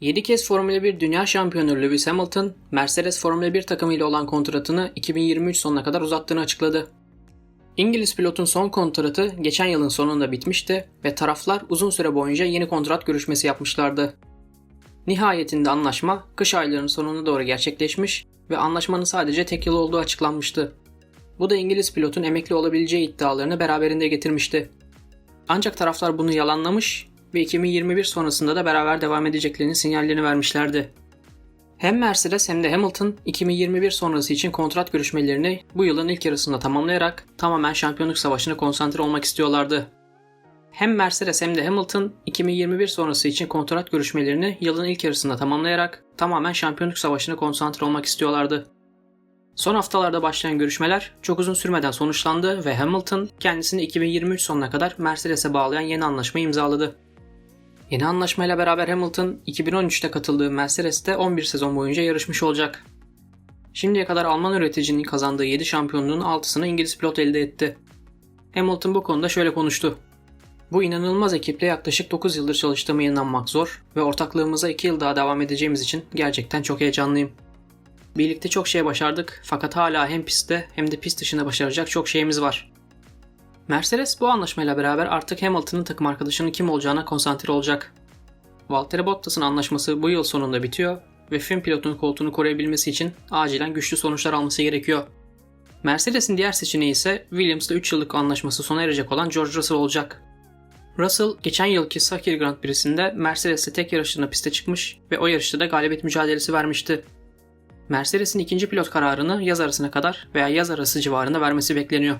7 kez Formula 1 Dünya Şampiyonu Lewis Hamilton, Mercedes Formula 1 takımıyla olan kontratını 2023 sonuna kadar uzattığını açıkladı. İngiliz pilotun son kontratı geçen yılın sonunda bitmişti ve taraflar uzun süre boyunca yeni kontrat görüşmesi yapmışlardı. Nihayetinde anlaşma kış aylarının sonuna doğru gerçekleşmiş ve anlaşmanın sadece tek yıl olduğu açıklanmıştı. Bu da İngiliz pilotun emekli olabileceği iddialarını beraberinde getirmişti. Ancak taraflar bunu yalanlamış ve 2021 sonrasında da beraber devam edeceklerinin sinyallerini vermişlerdi. Hem Mercedes hem de Hamilton 2021 sonrası için kontrat görüşmelerini bu yılın ilk yarısında tamamlayarak tamamen şampiyonluk savaşına konsantre olmak istiyorlardı. Hem Mercedes hem de Hamilton 2021 sonrası için kontrat görüşmelerini yılın ilk yarısında tamamlayarak tamamen şampiyonluk savaşına konsantre olmak istiyorlardı. Son haftalarda başlayan görüşmeler çok uzun sürmeden sonuçlandı ve Hamilton kendisini 2023 sonuna kadar Mercedes'e bağlayan yeni anlaşmayı imzaladı. Yeni anlaşmayla beraber Hamilton 2013'te katıldığı Mercedes'te 11 sezon boyunca yarışmış olacak. Şimdiye kadar Alman üreticinin kazandığı 7 şampiyonluğun 6'sını İngiliz pilot elde etti. Hamilton bu konuda şöyle konuştu. Bu inanılmaz ekiple yaklaşık 9 yıldır çalıştığıma inanmak zor ve ortaklığımıza 2 yıl daha devam edeceğimiz için gerçekten çok heyecanlıyım. Birlikte çok şey başardık fakat hala hem pistte hem de pist dışında başaracak çok şeyimiz var. Mercedes bu anlaşmayla beraber artık Hamilton'ın takım arkadaşının kim olacağına konsantre olacak. Valtteri Bottas'ın anlaşması bu yıl sonunda bitiyor ve film pilotun koltuğunu koruyabilmesi için acilen güçlü sonuçlar alması gerekiyor. Mercedes'in diğer seçeneği ise Williams'la 3 yıllık anlaşması sona erecek olan George Russell olacak. Russell geçen yılki Sakir Grand Prix'sinde Mercedes'le tek yarışında piste çıkmış ve o yarışta da galibiyet mücadelesi vermişti. Mercedes'in ikinci pilot kararını yaz arasına kadar veya yaz arası civarında vermesi bekleniyor.